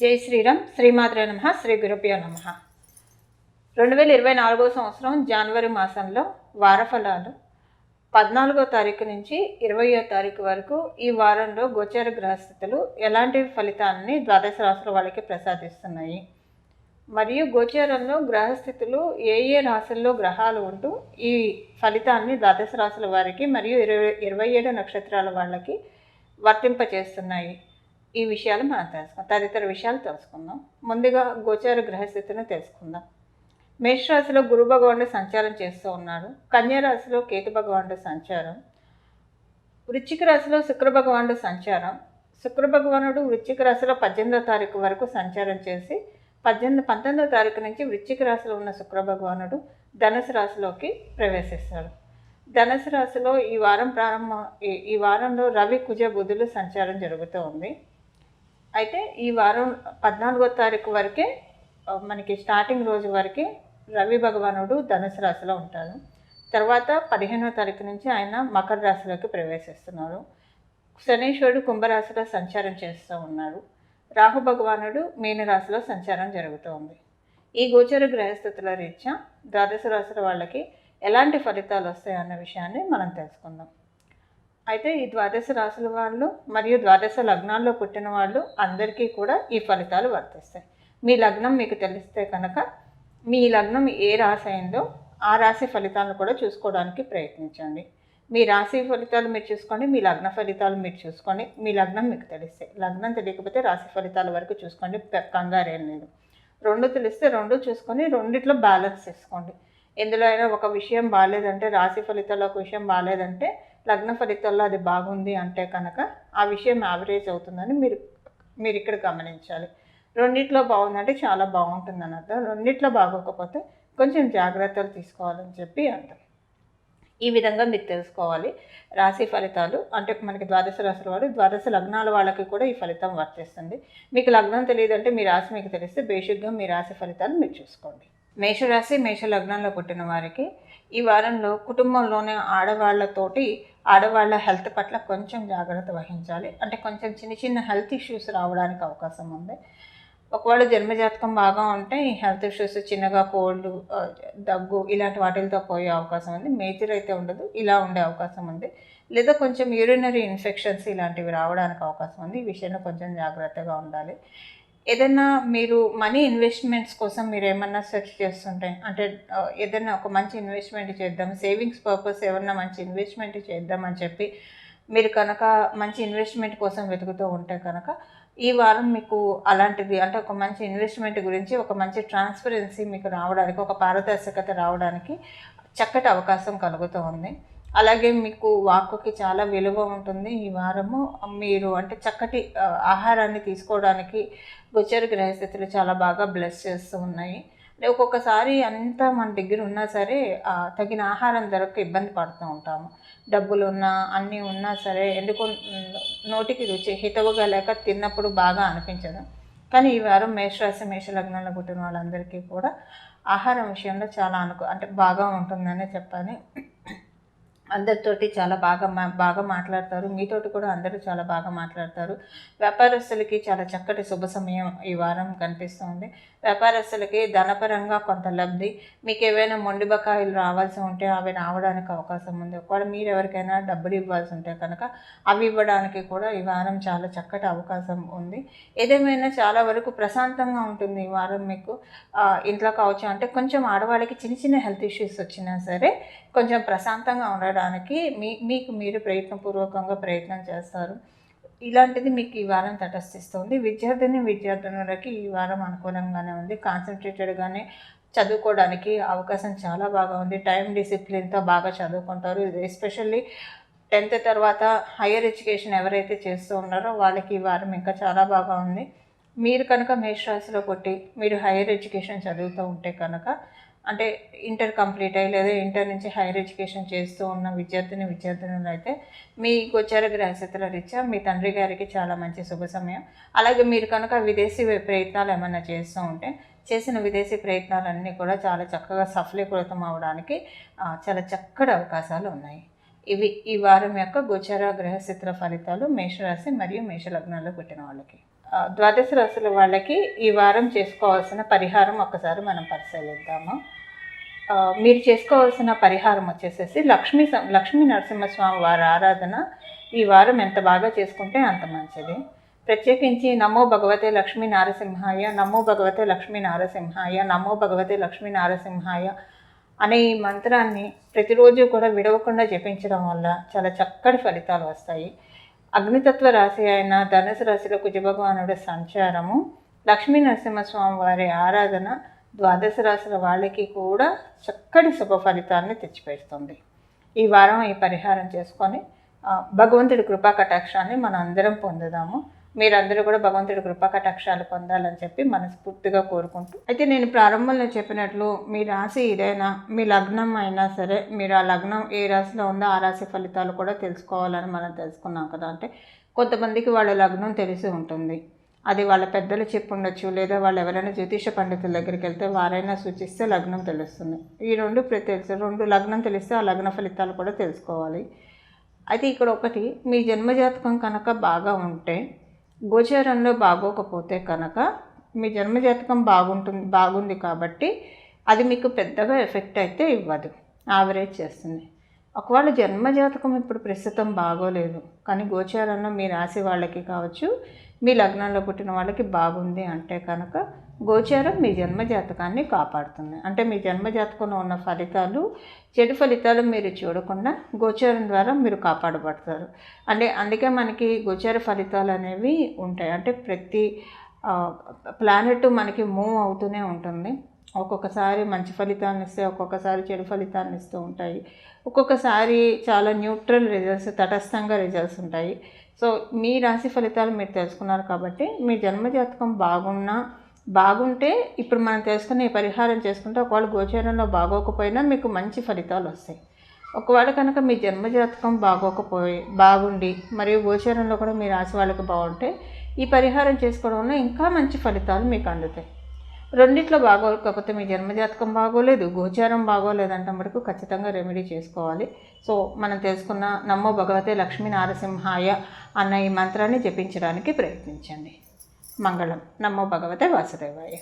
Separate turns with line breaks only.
జై శ్రీరామ్ శ్రీమాత్రే నమ శ్రీ గురుభ్యో నమ. రెండు వేల ఇరవై నాలుగో సంవత్సరం జనవరి మాసంలో వారఫలాలు. పద్నాలుగో తారీఖు నుంచి ఇరవయో తారీఖు వరకు ఈ వారంలో గోచర గ్రహస్థితులు ఎలాంటి ఫలితాలని ద్వాదశ రాశుల వాళ్ళకి ప్రసాదిస్తున్నాయి. మరియు గోచారంలో గ్రహస్థితులు ఏ ఏ రాశుల్లో గ్రహాలు ఉంటూ ఈ ఫలితాన్ని ద్వాదశ రాశుల వారికి మరియు ఇరవై ఇరవై ఏడు నక్షత్రాల వాళ్ళకి వర్తింపచేస్తున్నాయి. ఈ విషయాలు మనం తెలుసుకుందాం. తదితర విషయాలు తెలుసుకుందాం. ముందుగా గోచార గ్రహస్థితిని తెలుసుకుందాం. మేషరాశిలో గురు భగవానుడు సంచారం చేస్తూ ఉన్నాడు. కన్యారాశిలో కేతు భగవానుడు సంచారం. వృశ్చిక రాశిలో శుక్ర భగవానుడు సంచారం. శుక్ర భగవానుడు వృశ్చిక రాశిలో పద్దెనిమిదో తారీఖు వరకు సంచారం చేసి పద్దెనిమిది పంతొమ్మిదో తారీఖు నుంచి వృశ్చిక రాశిలో ఉన్న శుక్ర భగవానుడు ధనుసు రాశిలోకి ప్రవేశిస్తాడు. ధనుసు రాశిలో ఈ వారం ప్రారంభం ఈ- ఈ వారంలో రవి కుజ బుధులు సంచారం జరుగుతూ ఉంది. అయితే ఈ వారం పద్నాలుగో తారీఖు వరకే మనకి స్టార్టింగ్ రోజు వరకే రవి భగవానుడు ధనుసు రాశిలో ఉంటాడు. తర్వాత పదిహేనో తారీఖు నుంచి ఆయన మకర రాశిలోకి ప్రవేశిస్తున్నారు. శనీశ్వరుడు కుంభరాశిలో సంచారం చేస్తూ ఉన్నారు. రాహు భగవానుడు మీనరాశిలో సంచారం జరుగుతూ ఉంది. ఈ గోచర గ్రహస్థితుల రీత్యా ద్వాదశ రాశుల వాళ్ళకి ఎలాంటి ఫలితాలు వస్తాయి అన్న విషయాన్ని మనం తెలుసుకుందాం. అయితే ఈ ద్వాదశ రాశుల వాళ్ళు మరియు ద్వాదశ లగ్నాల్లో పుట్టిన వాళ్ళు అందరికీ కూడా ఈ ఫలితాలు వర్తిస్తాయి. మీ లగ్నం మీకు తెలిస్తే కనుక మీ లగ్నం ఏ రాశి అయిందో ఆ రాశి ఫలితాలను కూడా చూసుకోవడానికి ప్రయత్నించండి. మీ రాశి ఫలితాలు మీరు చూసుకోండి మీ లగ్న ఫలితాలు మీరు చూసుకోండి. మీ లగ్నం మీకు తెలిస్తాయి లగ్నం తెలియకపోతే రాశి ఫలితాల వరకు చూసుకోండి కంగారేం లేదు. రెండు తెలిస్తే రెండు చూసుకొని రెండిట్లో బ్యాలెన్స్ చేసుకోండి. ఎందులో అయినా ఒక విషయం బాగాలేదంటే రాశి ఫలితాల్లో ఒక విషయం బాగాలేదంటే లగ్న ఫలితాల్లో అది బాగుంది అంటే కనుక ఆ విషయం యావరేజ్ అవుతుందని మీరు మీరు ఇక్కడ గమనించాలి. రెండిట్లో బాగుందంటే చాలా బాగుంటుంది అని అర్థం రెండిట్లో బాగోకపోతే కొంచెం జాగ్రత్తలు తీసుకోవాలని చెప్పి అంటారు ఈ విధంగా మీరు తెలుసుకోవాలి. రాశి ఫలితాలు అంటే మనకి ద్వాదశ రాశుల వారు ద్వాదశ లగ్నాల వాళ్ళకి కూడా ఈ ఫలితం వర్తిస్తుంది. మీకు లగ్నం తెలియదంటే మీ రాశి మీకు తెలిస్తే బేసిక్గా మీ రాశి ఫలితాలు మీరు చూసుకోండి. మేషరాశి మేష లగ్నంలో పుట్టిన వారికి ఈ వారంలో కుటుంబంలోనే ఆడవాళ్ళతోటి ఆడవాళ్ళ హెల్త్ పట్ల కొంచెం జాగ్రత్త వహించాలి. అంటే కొంచెం చిన్న చిన్న హెల్త్ ఇష్యూస్ రావడానికి అవకాశం ఉంది. ఒకవేళ జన్మజాతకం బాగా ఉంటే ఈ హెల్త్ ఇష్యూస్ చిన్నగా కోల్డ్ దగ్గు ఇలాంటి వాటిలతో పోయే అవకాశం ఉంది. మేజర్ అయితే ఉండదు. ఇలా ఉండే అవకాశం ఉంది. లేదా కొంచెం యూరినరీ ఇన్ఫెక్షన్స్ ఇలాంటివి రావడానికి అవకాశం ఉంది. ఈ విషయంలో కొంచెం జాగ్రత్తగా ఉండాలి. ఏదైనా మీరు మనీ ఇన్వెస్ట్మెంట్స్ కోసం మీరు ఏమన్నా సెర్చ్ చేస్తుంటే అంటే ఏదైనా ఒక మంచి ఇన్వెస్ట్మెంట్ చేద్దాం సేవింగ్స్ పర్పస్ ఏమన్నా మంచి ఇన్వెస్ట్మెంట్ చేద్దాం అని చెప్పి మీరు కనుక మంచి ఇన్వెస్ట్మెంట్ కోసం వెతుకుతూ ఉంటే కనుక ఈ వారం మీకు అలాంటిది అంటే ఒక మంచి ఇన్వెస్ట్మెంట్ గురించి ఒక మంచి ట్రాన్స్పరెన్సీ మీకు రావడానికి ఒక పారదర్శకత రావడానికి చక్కటి అవకాశం కలుగుతూ ఉంది. అలాగే మీకు వాక్కుకి చాలా విలువ ఉంటుంది. ఈ వారము మీరు అంటే చక్కటి ఆహారాన్ని తీసుకోవడానికి గోచర గ్రహస్థితులు చాలా బాగా బ్లెస్ చేస్తూ ఉన్నాయి. అంటే ఒక్కొక్కసారి అంతా మన దగ్గర ఉన్నా సరే తగిన ఆహారం దొరక్క ఇబ్బంది పడుతూ ఉంటాము. డబ్బులు ఉన్నా అన్నీ ఉన్నా సరే ఎందుకు నోటికి రుచి హితవుగా లేక తిన్నప్పుడు బాగా అనిపించదు. కానీ ఈ వారం మేషరాశి మేషలగ్నంలో పుట్టిన వాళ్ళందరికీ కూడా ఆహారం విషయంలో చాలా అనుకూ అంటే బాగా ఉంటుందనే చెప్పాలి. అందరితోటి చాలా బాగా మా బాగా మాట్లాడతారు. మీతోటి కూడా అందరూ చాలా బాగా మాట్లాడతారు. వ్యాపారస్తులకి చాలా చక్కటి శుభ సమయం ఈ వారం కనిపిస్తుంది. వ్యాపారస్తులకి ధనపరంగా కొంత లబ్ధి మీకు ఏవైనా మొండి బకాయిలు రావాల్సి ఉంటే అవి రావడానికి అవకాశం ఉంది. ఒకవేళ మీరు ఎవరికైనా డబ్బులు ఇవ్వాల్సి ఉంటే కనుక అవి ఇవ్వడానికి కూడా ఈ వారం చాలా చక్కటి అవకాశం ఉంది. ఏదేమైనా చాలా వరకు ప్రశాంతంగా ఉంటుంది ఈ వారం మీకు. ఇంట్లో కావచ్చు అంటే కొంచెం ఆడవాళ్ళకి చిన్న చిన్న హెల్త్ ఇష్యూస్ వచ్చినా సరే కొంచెం ప్రశాంతంగా ఉండడం ఉండడానికి మీ మీకు మీరు ప్రయత్నపూర్వకంగా ప్రయత్నం చేస్తారు. ఇలాంటిది మీకు ఈ వారం తటస్థిస్తుంది. విద్యార్థిని విద్యార్థినులకి ఈ వారం అనుకూలంగానే ఉంది. కాన్సన్ట్రేటెడ్గానే చదువుకోవడానికి అవకాశం చాలా బాగా ఉంది. టైం డిసిప్లిన్తో బాగా చదువుకుంటారు. ఎస్పెషల్లీ టెన్త్ తర్వాత హయ్యర్ ఎడ్యుకేషన్ ఎవరైతే చేస్తూ ఉన్నారో వాళ్ళకి ఈ వారం ఇంకా చాలా బాగా ఉంది. మీరు కనుక మేషరాశిలో కొట్టి మీరు హైయర్ ఎడ్యుకేషన్ చదువుతూ ఉంటే కనుక అంటే ఇంటర్ కంప్లీట్ అయ్యి లేదా ఇంటర్ నుంచి హైయర్ ఎడ్యుకేషన్ చేస్తూ ఉన్న విద్యార్థిని విద్యార్థినులు అయితే మీ గోచార గ్రహస్థితుల రీత్యా మీ తండ్రి గారికి చాలా మంచి శుభ సమయం. అలాగే మీరు కనుక విదేశీ ప్రయత్నాలు ఏమైనా చేస్తూ ఉంటే చేసిన విదేశీ ప్రయత్నాలన్నీ కూడా చాలా చక్కగా సఫలీకృతం అవడానికి చాలా చక్కటి అవకాశాలు ఉన్నాయి. ఇవి ఈ వారం యొక్క గోచార గ్రహస్థితుల ఫలితాలు మేషరాశి మరియు మేషలగ్నాల్లో పుట్టిన వాళ్ళకి. ద్వాదశ రాశుల వాళ్ళకి ఈ వారం చేసుకోవాల్సిన పరిహారం ఒకసారి మనం పరిశీలిద్దాము. మీరు చేసుకోవాల్సిన పరిహారం వచ్చేసేసి లక్ష్మీ లక్ష్మీ నరసింహస్వామి వారి ఆరాధన ఈ వారం ఎంత బాగా చేసుకుంటే అంత మంచిది. ప్రత్యేకించి నమో భగవతే లక్ష్మీ నారసింహాయ నమో భగవతే లక్ష్మీ నారసింహాయ నమో భగవతే లక్ష్మీ నారసింహాయ అనే ఈ మంత్రాన్ని ప్రతిరోజు కూడా విడవకుండా జపించడం వల్ల చాలా చక్కటి ఫలితాలు వస్తాయి. అగ్నితత్వ రాశి అయిన ధనుసు రాశిలో కుజభగవానుడి సంచారము లక్ష్మీ నరసింహస్వామి వారి ఆరాధన ద్వాదశ రాశుల వాళ్ళకి కూడా చక్కటి శుభ ఫలితాన్ని తెచ్చిపెడుతుంది. ఈ వారం ఈ పరిహారం చేసుకొని భగవంతుడి కృపా కటాక్షాన్ని మనం అందరం పొందుదాము. మీరందరూ కూడా భగవంతుడి కృపా కటాక్షాలు పొందాలని చెప్పి మనస్ఫూర్తిగా కోరుకుంటూ. అయితే నేను ప్రారంభంలో చెప్పినట్లు మీ రాశి ఏదైనా మీ లగ్నం అయినా సరే మీరు ఆ లగ్నం ఏ రాశిలో ఉందో ఆ రాశి ఫలితాలు కూడా తెలుసుకోవాలని మనం తెలుసుకున్నాం కదా అంటే కొంతమందికి వాళ్ళ లగ్నం తెలిసి ఉంటుంది. అది వాళ్ళ పెద్దలు చెప్పి ఉండొచ్చు లేదా వాళ్ళు ఎవరైనా జ్యోతిష పండితుల దగ్గరికి వెళ్తే వారైనా సూచిస్తే లగ్నం తెలుస్తుంది. ఈ రెండు ప్రతి తెలుసు రెండు లగ్నం తెలిస్తే ఆ లగ్న ఫలితాలు కూడా తెలుసుకోవాలి. అయితే ఇక్కడ ఒకటి మీ జన్మజాతకం కనుక బాగా ఉంటే గోచారంలో బాగోకపోతే కనుక మీ జన్మజాతకం బాగుంటుంది బాగుంది కాబట్టి అది మీకు పెద్దగా ఎఫెక్ట్ అయితే ఇవ్వదు. యావరేజ్ చేస్తుంది. ఒకవేళ జన్మజాతకం ఇప్పుడు ప్రస్తుతం బాగోలేదు కానీ గోచారంలో మీ రాశి వాళ్ళకి కావచ్చు మీ లగ్నంలో పుట్టిన వాళ్ళకి బాగుంది అంటే కనుక గోచారం మీ జన్మజాతకాన్ని కాపాడుతుంది. అంటే మీ జన్మజాతకంలో ఉన్న ఫలితాలు చెడు ఫలితాలు మీరు చూడకుండా గోచారం ద్వారా మీరు కాపాడబడతారు. అంటే అందుకే మనకి గోచార ఫలితాలు అనేవి ఉంటాయి. అంటే ప్రతి ప్లానెట్ మనకి మూవ్ అవుతూనే ఉంటుంది. ఒక్కొక్కసారి మంచి ఫలితాన్ని ఇస్తే ఒక్కొక్కసారి చెడు ఫలితాన్ని ఇస్తూ ఉంటాయి. ఒక్కొక్కసారి చాలా న్యూట్రల్ రిజల్ట్స్ తటస్థంగా రిజల్ట్స్ ఉంటాయి. సో మీ రాశి ఫలితాలు మీరు తెలుసుకున్నారు కాబట్టి మీ జన్మజాతకం బాగున్నా బాగుంటే ఇప్పుడు మనం తెలుసుకునే పరిహారం చేసుకుంటే ఒకవేళ గోచరంలో బాగోకపోయినా మీకు మంచి ఫలితాలు వస్తాయి. ఒకవేళ కనుక మీ జన్మజాతకం బాగోకపోయి బాగుండి మరియు గోచరంలో కూడా మీ రాశి వాళ్ళకి బాగుంటే ఈ పరిహారం చేసుకోవడం వల్ల ఇంకా మంచి ఫలితాలు మీకు అందుతాయి. రెండిట్లో బాగోకపోతే మీ జన్మజాతకం బాగోలేదు గోచారం బాగోలేదంటే మటుకు ఖచ్చితంగా రెమెడీ చేసుకోవాలి. సో మనం తెలుసుకున్న నమ్మో భగవతే లక్ష్మీ నారసింహాయ అన్న ఈ మంత్రాన్ని జపించడానికి ప్రయత్నించండి. మంగళం. నమ్మో భగవతే వాసుదేవాయ.